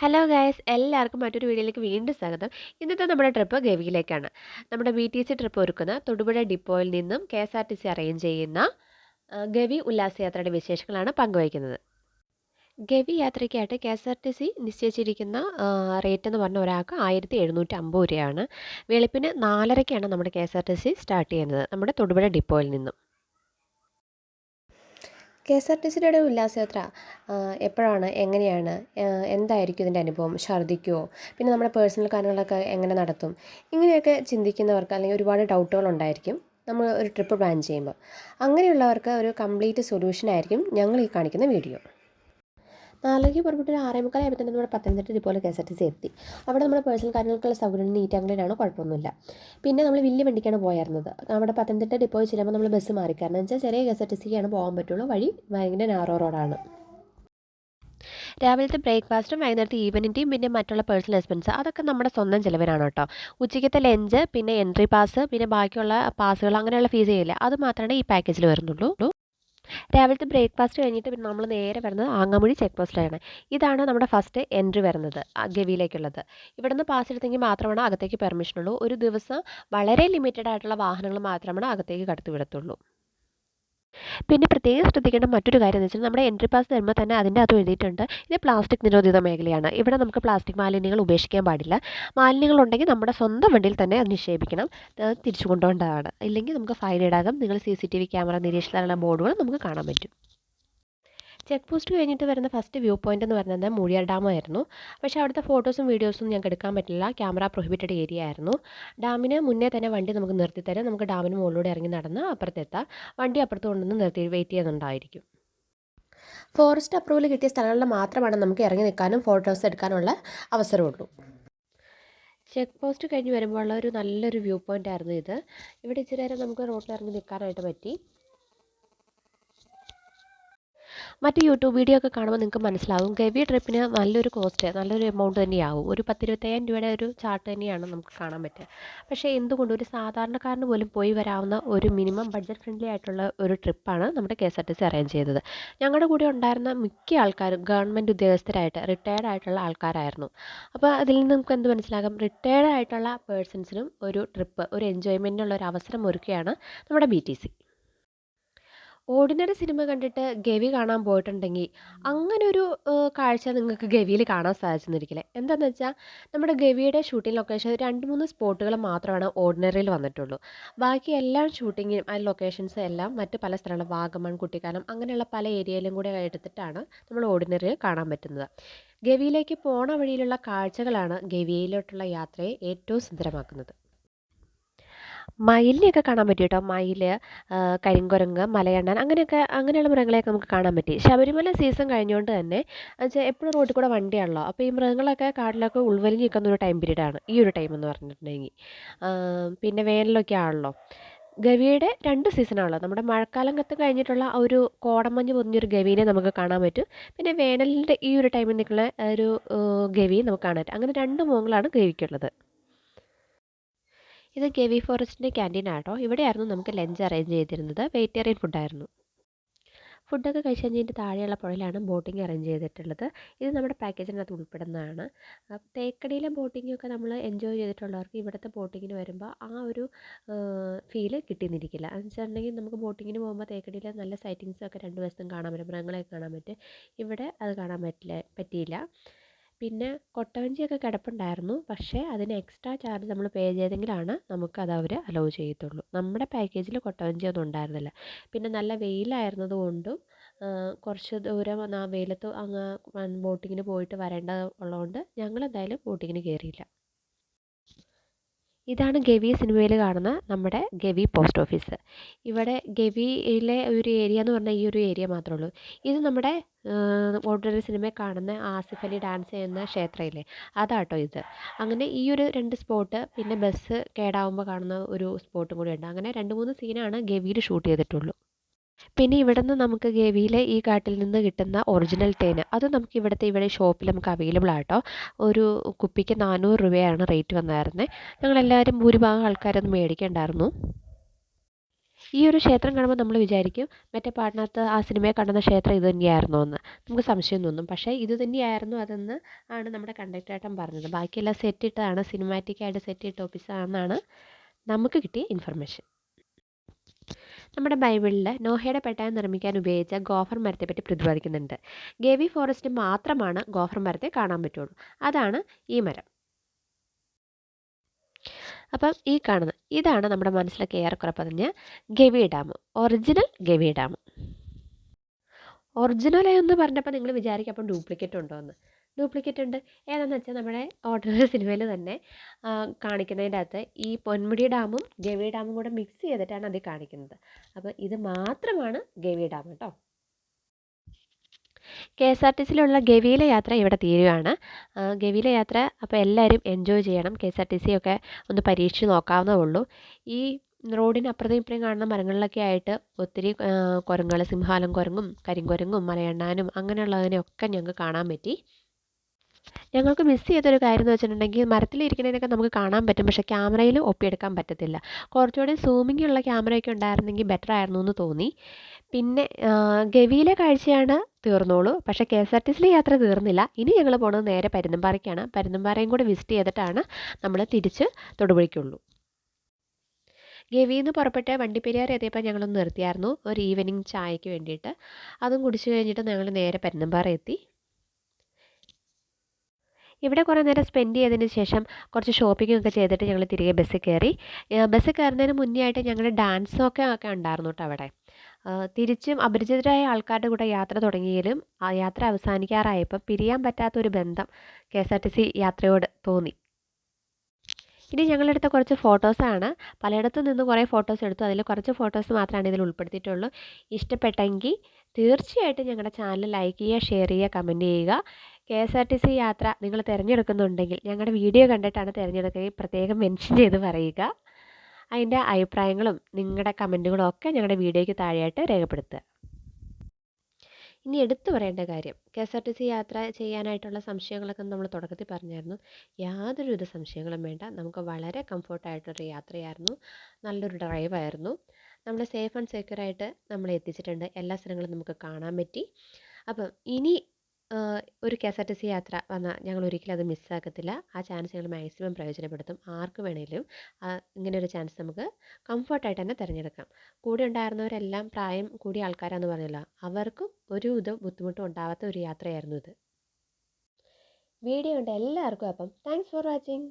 Hello guys എല്ലാവർക്കും മറ്റൊരു വീഡിയോയിലേക്ക് വീണ്ടും സ്വാഗതം. ഇന്നത്തെ നമ്മുടെ ട്രിപ്പ് ഗവിയിലേക്കാണ്. നമ്മുടെ ബി ടി സി ട്രിപ്പ് ഒരുക്കുന്ന തൊടുപുഴ ഡിപ്പോയിൽ നിന്നും K S R T C arrange ചെയ്യുന്ന ഗവി ഉല്ലാസയാത്രയുടെ വിശേഷങ്ങളാണ് പങ്കുവയ്ക്കുന്നത്. Gavi യാത്രയ്ക്കായിട്ട് K S R T C നിശ്ചയിച്ചിരിക്കുന്ന rate എന്ന് പറഞ്ഞ ഒരാൾക്ക് ആയിരത്തി എഴുന്നൂറ്റി അമ്പത് രൂപയാണ്. വെളുപ്പിന് നാലരയ്ക്കാണ് നമ്മുടെ K S R T C start ചെയ്യുന്നത് നമ്മുടെ തൊടുപുഴ ഡിപ്പോയിൽ നിന്നും. കെ എസ് ആർ ടി സിയുടെ ഉല്ലാസയാത്ര എപ്പോഴാണ് എങ്ങനെയാണ് എന്തായിരിക്കും ഇതിന്റെ അനുഭവം? ഛർദ്ദിക്കുമോ പിന്നെ നമ്മുടെ പേഴ്സണൽ കാര്യങ്ങളൊക്കെ എങ്ങനെ നടത്തും? ഇങ്ങനെയൊക്കെ ചിന്തിക്കുന്നവർക്ക് അല്ലെങ്കിൽ ഒരുപാട് ഡൗട്ടുകൾ ഉണ്ടായിരിക്കും. നമ്മൾ ഒരു ട്രിപ്പ് പ്ലാൻ ചെയ്യുമ്പോൾ. അങ്ങനെയുള്ളവർക്ക് ഒരു കംപ്ലീറ്റ് സൊല്യൂഷൻ ആയിരിക്കും ഞങ്ങൾ ഈ കാണിക്കുന്ന വീഡിയോ നാലരയ്ക്ക് പുറപ്പെട്ട് ഒരു ആറേ മുക്കാലായപ്പോൾ തന്നെ നമ്മുടെ പത്തനംതിട്ട ഡിപ്പോയിൽ K S R T C എത്തി. അവിടെ നമ്മുടെ പേഴ്സണൽ കാര്യങ്ങൾക്കുള്ള സൗകര്യം നീറ്റ് ആംഗ്ലീനാണ് കുഴപ്പമൊന്നുമില്ല. പിന്നെ നമ്മൾ വലിയ വണ്ടിക്കാണ് പോയായിരുന്നത്. നമ്മുടെ പത്തനംതിട്ട ഡിപ്പോയിൽ ചെല്ലുമ്പോൾ നമ്മൾ ബസ് മാറി. കാരണം വെച്ചാൽ ചെറിയ കെ എസ് ആർ ടി സിക്കാണ് പോകാൻ പറ്റുള്ളൂ. വഴി ഭയങ്കര നാറോ റോഡാണ് രാവിലത്തെ ബ്രേക്ക്ഫാസ്റ്റും വൈകുന്നേരത്തെ ഈവനിന്റെയും പിന്നെ മറ്റുള്ള പേഴ്സണൽ എക്സ്പെൻസ് അതൊക്കെ നമ്മുടെ സ്വന്തം ചിലവിലാണ് കേട്ടോ. ഉച്ചയ്ക്കത്തെ ലഞ്ച് പിന്നെ എൻട്രി പാസ് പിന്നെ ബാക്കിയുള്ള പാസുകൾ അങ്ങനെയുള്ള ഫീസ് ചെയ്യില്ല. അത് മാത്രമേ ഈ പാക്കേജിൽ വരുന്നുള്ളൂ. രാവിലത്തെ ബ്രേക്ക്ഫാസ്റ്റ് കഴിഞ്ഞിട്ട് പിന്നെ നമ്മൾ നേരെ വരുന്നത് ആങ്ങാമുഴി ചെക്ക് പോസ്റ്റിലാണ് ഇതാണ് നമ്മുടെ ഫസ്റ്റ് എൻട്രി വരുന്നത് ഗവിയിലേക്കുള്ളത്. ഇവിടെ നിന്ന് പാസ് എടുത്തെങ്കിൽ മാത്രമാണ് അകത്തേക്ക് പെർമിഷൻ ഉള്ളൂ. ഒരു ദിവസം വളരെ ലിമിറ്റഡ് ആയിട്ടുള്ള വാഹനങ്ങൾ മാത്രമാണ് അകത്തേക്ക് കടത്തി വിടത്തുള്ളൂ പിന്നെ പ്രത്യേകം ശ്രദ്ധിക്കേണ്ട മറ്റൊരു കാര്യം എന്ന് വെച്ചാൽ നമ്മുടെ എൻട്രി പാസ് തരുമ്പോൾ തന്നെ അതിന്റെ അകത്ത് എഴുതിയിട്ടുണ്ട് ഇത് പ്ലാസ്റ്റിക് നിരോധിത മേഖലയാണ്. ഇവിടെ നമുക്ക് പ്ലാസ്റ്റിക് മാലിന്യങ്ങൾ ഉപേക്ഷിക്കാൻ പാടില്ല. മാലിന്യങ്ങൾ ഉണ്ടെങ്കിൽ നമ്മുടെ സ്വന്തം വണ്ടിയിൽ തന്നെ അത് നിക്ഷേപിക്കണം. തിരിച്ചു കൊണ്ടുപോകേണ്ടതാണ് ഇല്ലെങ്കിൽ നമുക്ക് ഫൈൻ ഇടാകം നിങ്ങൾ C C T V camera നിരീക്ഷണത്തിലുള്ള ബോർഡുകൾ നമുക്ക് കാണാൻ പറ്റും. ചെക്ക് പോസ്റ്റ് കഴിഞ്ഞിട്ട് വരുന്ന ഫസ്റ്റ് വ്യൂ പോയിന്റ് എന്ന് പറയുന്നത് മൂഴിയാർ ഡാമായിരുന്നു പക്ഷേ അവിടുത്തെ ഫോട്ടോസും വീഡിയോസും ഞങ്ങൾക്ക് എടുക്കാൻ പറ്റില്ല. ക്യാമറ പ്രൊഹിബിറ്റഡ് ഏരിയ ആയിരുന്നു. ഡാമിന് മുന്നേ തന്നെ വണ്ടി നമുക്ക് നിർത്തിത്തരാം നമുക്ക് ഡാമിന് മുകളിലൂടെ ഇറങ്ങി നടന്ന് അപ്പുറത്തെത്താം വണ്ടി അപ്പുറത്ത് കൊണ്ടുവന്ന് നിർത്തി വെയിറ്റ് ചെയ്യുന്നുണ്ടായിരിക്കും ഫോറസ്റ്റ് അപ്രൂവൽ കിട്ടിയ സ്ഥലങ്ങളിൽ മാത്രമാണ് നമുക്ക് ഇറങ്ങി നിൽക്കാനും ഫോട്ടോസ് എടുക്കാനുള്ള അവസരമുള്ളൂ. ചെക്ക് പോസ്റ്റ് കഴിഞ്ഞ് വരുമ്പോൾ ഒരു നല്ലൊരു വ്യൂ പോയിന്റ് ആയിരുന്നു ഇത്. ഇവിടെ ഇച്ചിരി നേരം നമുക്ക് റോഡിൽ ഇറങ്ങി നിൽക്കാനായിട്ട് പറ്റി. മറ്റ് യൂട്യൂബ് വീഡിയോ ഒക്കെ കാണുമ്പോൾ നിങ്ങൾക്ക് മനസ്സിലാവും. ഗവി ട്രിപ്പിന് നല്ലൊരു കോസ്റ്റ് നല്ലൊരു എമൗണ്ട് തന്നെയാവും. ഒരു പത്തിരുപത്തയ്യായിരം രൂപയുടെ ഒരു ചാർട്ട് തന്നെയാണ് നമുക്ക് കാണാൻ പറ്റുക. പക്ഷേ എന്തുകൊണ്ട്? ഒരു സാധാരണക്കാരന് പോലും പോയി വരാവുന്ന ഒരു മിനിമം ബഡ്ജറ്റ് ഫ്രണ്ട്ലി ആയിട്ടുള്ള ഒരു ട്രിപ്പാണ് നമ്മുടെ K S R T C arrange ചെയ്തത്. ഞങ്ങളുടെ കൂടെ ഉണ്ടായിരുന്ന മിക്ക ആൾക്കാരും ഗവൺമെന്റ് ഉദ്യോഗസ്ഥരായിട്ട് റിട്ടയർഡ് ആയിട്ടുള്ള ആൾക്കാരായിരുന്നു. അപ്പോൾ അതിൽ നിന്ന് നമുക്ക് എന്ത് മനസ്സിലാകും? റിട്ടയർഡ് ആയിട്ടുള്ള പേഴ്സൺസിനും ഒരു ട്രിപ്പ് ഒരു എൻജോയ്മെന്റിനുള്ള ഒരു അവസരം ഒരുക്കുകയാണ് നമ്മുടെ B T C Ordinary cinema കണ്ടിട്ട് ഗവി കാണാൻ പോയിട്ടുണ്ടെങ്കിൽ അങ്ങനൊരു കാഴ്ച നിങ്ങൾക്ക് ഗവിയിൽ കാണാൻ സാധിച്ചെന്നിരിക്കില്ല? എന്താണെന്ന് വെച്ചാൽ നമ്മുടെ ഗവിയുടെ ഷൂട്ടിംഗ് ലൊക്കേഷൻ രണ്ട് മൂന്ന് സ്പോട്ടുകൾ മാത്രമാണ് ഓർഡിനറിയിൽ വന്നിട്ടുള്ളൂ. ബാക്കി എല്ലാ ഷൂട്ടിങ്ങും ആ ലൊക്കേഷൻസ് എല്ലാം മറ്റ് പല സ്ഥലങ്ങളും വാഗമൺ കുട്ടിക്കാനം അങ്ങനെയുള്ള പല ഏരിയയിലും കൂടെ എടുത്തിട്ടാണ് നമ്മൾ ഓർഡിനറിയിൽ കാണാൻ പറ്റുന്നത്. ഗവിയിലേക്ക് പോണ വഴിയിലുള്ള കാഴ്ചകളാണ് ഗവിയിലോട്ടുള്ള യാത്രയെ ഏറ്റവും സുന്ദരമാക്കുന്നത്. മയിലിനെയൊക്കെ കാണാൻ പറ്റി കേട്ടോ മയിൽ കരിങ്കുരങ്ങ് മലയണ്ണൻ അങ്ങനെയൊക്കെ അങ്ങനെയുള്ള മൃഗങ്ങളെയൊക്കെ നമുക്ക് കാണാൻ പറ്റി. ശബരിമല സീസൺ കഴിഞ്ഞുകൊണ്ട് തന്നെ എന്നുവെച്ചാൽ എപ്പോഴും റോഡിൽ കൂടെ വണ്ടിയാണല്ലോ. അപ്പോൾ ഈ മൃഗങ്ങളൊക്കെ കാട്ടിലൊക്കെ ഉൾവലിഞ്ഞ് നിൽക്കുന്ന ഒരു ടൈം പീരീഡാണ് ഈ ഒരു ടൈം എന്ന് പറഞ്ഞിട്ടുണ്ടെങ്കിൽ. പിന്നെ വേനലൊക്കെ ആണല്ലോ. ഗവിയുടെ രണ്ട് സീസണാണല്ലോ നമ്മുടെ മഴക്കാലം കത്ത് കഴിഞ്ഞിട്ടുള്ള ഒരു കോടമഞ്ഞ് പൊതിഞ്ഞൊരു ഗവീനെ നമുക്ക് കാണാൻ പറ്റും. പിന്നെ വേനലിന്റെ ഈ ഒരു ടൈമിൽ നിൽക്കുന്ന ഒരു ഗവിയും നമുക്ക് കാണാൻ പറ്റും. അങ്ങനെ രണ്ട് മുഖങ്ങളാണ് ഗവിക്കുള്ളത്. ഇത് കെ വി ഫോറസ്റ്റിന്റെ ക്യാന്റീൻ ആട്ടോ. ഇവിടെയായിരുന്നു നമുക്ക് ലഞ്ച് അറേഞ്ച് ചെയ്തിരുന്നത്. വെജിറ്റേറിയൻ ഫുഡായിരുന്നു. ഫുഡൊക്കെ കഴിച്ച് കഴിഞ്ഞതിന്റെ താഴെയുള്ള പുഴയിലാണ് ബോട്ടിംഗ് അറേഞ്ച് ചെയ്തിട്ടുള്ളത്. ഇത് നമ്മുടെ പാക്കേജിനകത്ത് ഉൾപ്പെടുന്നതാണ്. തേക്കടിയിലെ ബോട്ടിംഗ് ഒക്കെ നമ്മൾ എൻജോയ് ചെയ്തിട്ടുള്ളവർക്ക് ഇവിടുത്തെ ബോട്ടിങ്ങിന് വരുമ്പോൾ ആ ഒരു ഫീൽ കിട്ടിയെന്നിരിക്കില്ല എന്ന് വെച്ചിട്ടുണ്ടെങ്കിൽ നമുക്ക് ബോട്ടിങ്ങിന് പോകുമ്പോൾ തേക്കടിയിൽ നല്ല സൈറ്റിങ്സൊക്കെ രണ്ട് വശത്തും കാണാൻ പറ്റും. മൃഗങ്ങളെയൊക്കെ കാണാൻ പറ്റും. ഇവിടെ അത് കാണാൻ പറ്റില്ല പറ്റിയില്ല. പിന്നെ കൊട്ടവഞ്ചിയൊക്കെ കിടപ്പുണ്ടായിരുന്നു. പക്ഷേ അതിന് എക്സ്ട്രാ ചാർജ് നമ്മൾ പേ ചെയ്തെങ്കിലാണ് നമുക്കത് അവർ അലോ ചെയ്യത്തുള്ളൂ. നമ്മുടെ പാക്കേജിൽ കൊട്ടവഞ്ചിയൊന്നും ഉണ്ടായിരുന്നില്ല. പിന്നെ നല്ല വെയിലായിരുന്നത് കൊണ്ടും കുറച്ച് ദൂരം ആ വെയിലത്ത് അങ്ങ് ബോട്ടിങ്ങിന് പോയിട്ട് വരേണ്ടത് ഉള്ളതുകൊണ്ട് ഞങ്ങൾ എന്തായാലും ബോട്ടിങ്ങിന് കയറിയില്ല ഇതാണ് ഗവി സിനിമയിൽ കാണുന്ന നമ്മുടെ ഗവി പോസ്റ്റ് ഓഫീസ്. ഇവിടെ ഗവിയിലെ ഒരു ഏരിയ എന്ന് പറഞ്ഞാൽ ഈ ഒരു ഏരിയ മാത്രമേ ഉള്ളൂ. ഇത് നമ്മുടെ ഓർഡിനറി സിനിമയിൽ കാണുന്ന ആസിഫ് അലി ഡാൻസ് ചെയ്യുന്ന ക്ഷേത്രമില്ലേ അതാട്ടോ ഇത്. അങ്ങനെ ഈ ഒരു രണ്ട് സ്പോട്ട് പിന്നെ ബസ് കേടാവുമ്പോൾ കാണുന്ന ഒരു സ്പോട്ടും കൂടി ഉണ്ട്. അങ്ങനെ രണ്ട് മൂന്ന് സീനാണ് ഗവിയിൽ ഷൂട്ട് ചെയ്തിട്ടുള്ളൂ. പിന്നെ ഇവിടെ നിന്ന് നമുക്ക് ഗവിയിലെ ഈ കാട്ടിൽ നിന്ന് കിട്ടുന്ന ഒറിജിനൽ തേൻ അത് നമുക്ക് ഇവിടുത്തെ ഇവിടെ ഷോപ്പിൽ നമുക്ക് അവൈലബിൾ ആട്ടോ. ഒരു കുപ്പിക്ക് നാനൂറ് രൂപയാണ് റേറ്റ് വന്നായിരുന്നത് ഞങ്ങളെല്ലാവരും ഭൂരിഭാഗം ആൾക്കാരൊന്നും മേടിക്കണ്ടായിരുന്നു. ഈ ഒരു ക്ഷേത്രം കാണുമ്പോൾ നമ്മൾ വിചാരിക്കും മറ്റേ പാട്ടിനകത്ത് ആ സിനിമയെ കണ്ടുന്ന ക്ഷേത്രം ഇത് തന്നെയായിരുന്നോ എന്ന്. നമുക്ക് സംശയം തോന്നും. പക്ഷേ ഇത് തന്നെയായിരുന്നു അതെന്ന് ആണ് നമ്മുടെ കണ്ടക്ടർ ഏട്ടൻ പറഞ്ഞത്. ബാക്കിയെല്ലാം സെറ്റ് ഇട്ടതാണ് സിനിമാറ്റിക്കായിട്ട് സെറ്റ് ഇട്ട ഓഫീസാണെന്നാണ് നമുക്ക് കിട്ടിയ ഇൻഫർമേഷൻ നമ്മുടെ ബൈബിളിൽ നോഹയുടെ പെട്ടായം നിർമ്മിക്കാൻ ഉപയോഗിച്ച ഗോഫർ മരത്തെ പറ്റി പ്രതിപാദിക്കുന്നുണ്ട്. ഗേവി ഫോറസ്റ്റ് മാത്രമാണ് ഗോഫർ മരത്തെ കാണാൻ പറ്റുള്ളൂ. അതാണ് ഈ മരം. അപ്പം ഈ കാണുന്ന ഇതാണ് നമ്മുടെ മനസ്സിലൊക്കെ ഏറെക്കുറെ പതിഞ്ഞ Gavi dam original Gavi dam. Original എന്ന് പറഞ്ഞപ്പോൾ നിങ്ങൾ വിചാരിക്കും അപ്പം ഡ്യൂപ്ലിക്കേറ്റ് ഉണ്ടോ എന്ന് ഡ്യൂപ്ലിക്കേറ്റ് ഉണ്ട്. ഏതാണെന്ന് വെച്ചാൽ നമ്മുടെ ഓർഡിനറി സിനിമയിൽ തന്നെ കാണിക്കുന്നതിന്റെ അകത്ത് ഈ പൊന്മുടി ഡാമും ഗവി ഡാമും കൂടെ മിക്സ് ചെയ്തിട്ടാണ് അത് കാണിക്കുന്നത്. അപ്പോൾ ഇത് മാത്രമാണ് ഗവി ഡാം കേട്ടോ. കെ എസ് ആർ ടി സിയിലുള്ള ഗവിയിലെ യാത്ര ഇവിടെ തീരുകയാണ് ഗവിയിലെ യാത്ര അപ്പോൾ എല്ലാവരും എൻജോയ് ചെയ്യണം. K S R T C ഒക്കെ ഒന്ന് പരീക്ഷിച്ച് നോക്കാവുന്നതേ ഉള്ളൂ. ഈ റോഡിന് അപ്പുറത്തും ഇപ്പുറയും കാണുന്ന മരങ്ങളിലൊക്കെ ആയിട്ട് ഒത്തിരി കുരങ്ങൾ സിംഹാലം കുരങ്ങും കരിങ്കുരങ്ങും മലയണ്ണാനും അങ്ങനെയുള്ളതിനെയൊക്കെ ഞങ്ങൾക്ക് കാണാൻ പറ്റി. ഞങ്ങൾക്ക് മിസ് ചെയ്തൊരു കാര്യം എന്ന് വെച്ചിട്ടുണ്ടെങ്കിൽ മരത്തിലിരിക്കുന്നതിനൊക്കെ നമുക്ക് കാണാൻ പറ്റും. പക്ഷേ ക്യാമറയിൽ ഒപ്പിയെടുക്കാൻ പറ്റത്തില്ല. കുറച്ചുകൂടി സൂമിംഗ് ഉള്ള ക്യാമറയൊക്കെ ഉണ്ടായിരുന്നെങ്കിൽ ബെറ്റർ ആയിരുന്നു എന്ന് തോന്നി. പിന്നെ ഗവിയിലെ കാഴ്ചയാണ് തീർന്നോളൂ. പക്ഷേ കെ എസ് ആർ ടി സിയിലെ യാത്ര തീർന്നില്ല. ഇനി ഞങ്ങൾ പോണത് നേരെ പരുന്തുംപാറയ്ക്കാണ് പരുന്തുംപാറയും കൂടെ വിസിറ്റ് ചെയ്തിട്ടാണ് നമ്മൾ തിരിച്ച് തൊടുപുഴയ്ക്കുള്ളൂ. ഗവിയിൽ നിന്ന് പുറപ്പെട്ട് വണ്ടിപ്പെരിയാർ എത്തിയപ്പോൾ ഞങ്ങളൊന്ന് നിർത്തിയായിരുന്നു. ഒരു ഈവനിങ് ചായയ്ക്ക് വേണ്ടിയിട്ട്. അതും കുടിച്ചു കഴിഞ്ഞിട്ട് ഞങ്ങൾ നേരെ പരുന്തുംപാറ എത്തി. ഇവിടെ കുറേ നേരം സ്പെൻഡ് ചെയ്തതിന് ശേഷം കുറച്ച് ഷോപ്പിംഗ് ഒക്കെ ചെയ്തിട്ട് ഞങ്ങൾ തിരികെ ബസ്സിൽ കയറി. ബസ്സിൽ കയറുന്നതിന് മുന്നേ ആയിട്ട് ഞങ്ങൾ ഡാൻസൊക്കെ ഒക്കെ ഉണ്ടായിരുന്നു അവിടെ. തിരിച്ചും അപരിചിതരായ ആൾക്കാരുടെ കൂടെ യാത്ര തുടങ്ങിയാലും ആ യാത്ര അവസാനിക്കാറായപ്പോൾ പിരിയാൻ പറ്റാത്തൊരു ബന്ധം K S R T C യാത്രയോട് തോന്നി. ഇനി ഞങ്ങളെടുത്ത കുറച്ച് ഫോട്ടോസാണ് പലയിടത്തു നിന്ന് കുറേ ഫോട്ടോസ് എടുത്തു. അതിൽ കുറച്ച് ഫോട്ടോസ് മാത്രമാണ് ഇതിൽ ഉൾപ്പെടുത്തിയിട്ടുള്ളൂ. ഇഷ്ടപ്പെട്ടെങ്കിൽ തീർച്ചയായിട്ടും ഞങ്ങളുടെ ചാനൽ ലൈക്ക് ചെയ്യുക ഷെയർ ചെയ്യുക കമന്റ് ചെയ്യുക. K S R T C യാത്ര നിങ്ങൾ തിരഞ്ഞെടുക്കുന്നുണ്ടെങ്കിൽ ഞങ്ങളുടെ വീഡിയോ കണ്ടിട്ടാണ് തിരഞ്ഞെടുക്കുക. പ്രത്യേകം മെൻഷൻ ചെയ്ത് പറയുക. അതിന്റെ അഭിപ്രായങ്ങളും നിങ്ങളുടെ കമന്റുകളും ഒക്കെ ഞങ്ങളുടെ വീഡിയോയ്ക്ക് താഴെയായിട്ട് രേഖപ്പെടുത്തുക. ഇനി എടുത്തു പറയേണ്ട കാര്യം K S R T C യാത്ര ചെയ്യാനായിട്ടുള്ള സംശയങ്ങളൊക്കെ നമ്മൾ തുടക്കത്തിൽ പറഞ്ഞായിരുന്നു. യാതൊരുവിധ സംശയങ്ങളും വേണ്ട. നമുക്ക് വളരെ കംഫർട്ടായിട്ടൊരു യാത്രയായിരുന്നു. നല്ലൊരു ഡ്രൈവായിരുന്നു. നമ്മൾ സേഫ് ആൻഡ് സെക്യൂർ ആയിട്ട് നമ്മൾ എത്തിച്ചിട്ടുണ്ട്. എല്ലാ സ്ഥലങ്ങളും നമുക്ക് കാണാൻ പറ്റി. അപ്പം ഇനി ഒരു K S R T C യാത്ര വന്നാൽ ഞങ്ങൾ ഒരിക്കലും അത് മിസ്സാക്കത്തില്ല. ആ ചാൻസ് ഞങ്ങൾ മാക്സിമം പ്രയോജനപ്പെടുത്തും. ആർക്ക് വേണേലും ഇങ്ങനെ ഒരു ചാൻസ് നമുക്ക് കംഫർട്ടായിട്ട് തന്നെ തിരഞ്ഞെടുക്കാം. കൂടെ ഉണ്ടായിരുന്നവരെല്ലാം പ്രായം കൂടിയ ആൾക്കാരാന്ന് പറഞ്ഞല്ലോ അവർക്കും ഒരു ഇത് ബുദ്ധിമുട്ടും ഉണ്ടാവാത്ത ഒരു യാത്രയായിരുന്നു ഇത്. വീഡിയോ ഉണ്ട് എല്ലാവർക്കും അപ്പം താങ്ക്സ് ഫോർ വാച്ചിങ്